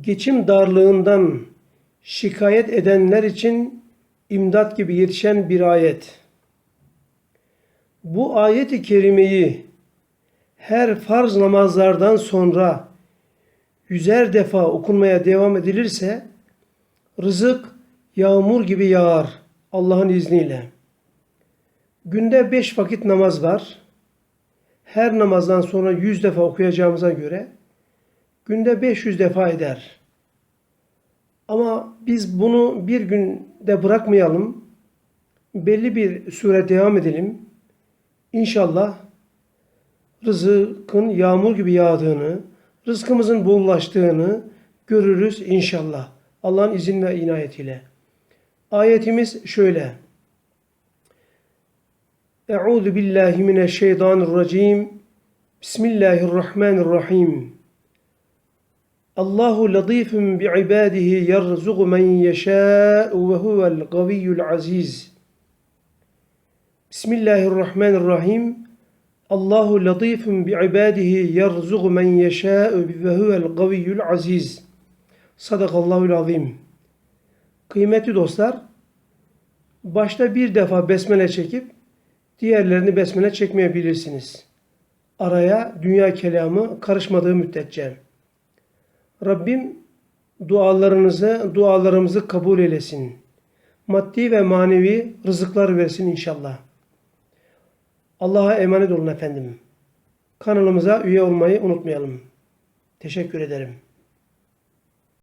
geçim darlığından şikayet edenler için imdat gibi yetişen bir ayet. Bu ayeti kerimeyi her farz namazlardan sonra yüzer defa okunmaya devam edilirse rızık yağmur gibi yağar Allah'ın izniyle. Günde beş vakit namaz var. Her namazdan sonra yüz defa okuyacağımıza göre günde 500 defa eder. Ama biz bunu bir günde bırakmayalım. Belli bir süre devam edelim. İnşallah rızkın yağmur gibi yağdığını, rızkımızın bollaştığını görürüz inşallah. Allah'ın izin ve inayetiyle. Ayetimiz şöyle. Euzu billahi mineşşeytanirracim. Bismillahirrahmanirrahim. Allahu latifun bi'ibadihi yerzuqu men yeşâ'u ve huvel gaviyyul aziz. Bismillahirrahmanirrahim. Allahu latifun bi'ibadihi yerzuqu men yeşâ'u ve huvel gaviyyul aziz. Sadakallahul azim. Kıymetli dostlar, başta bir defa besmele çekip diğerlerini besmele çekmeyebilirsiniz. Araya dünya kelamı karışmadığı müddetçe. Rabbim dualarınızı, dualarımızı kabul eylesin. Maddi ve manevi rızıklar versin inşallah. Allah'a emanet olun efendim. Kanalımıza üye olmayı unutmayalım. Teşekkür ederim.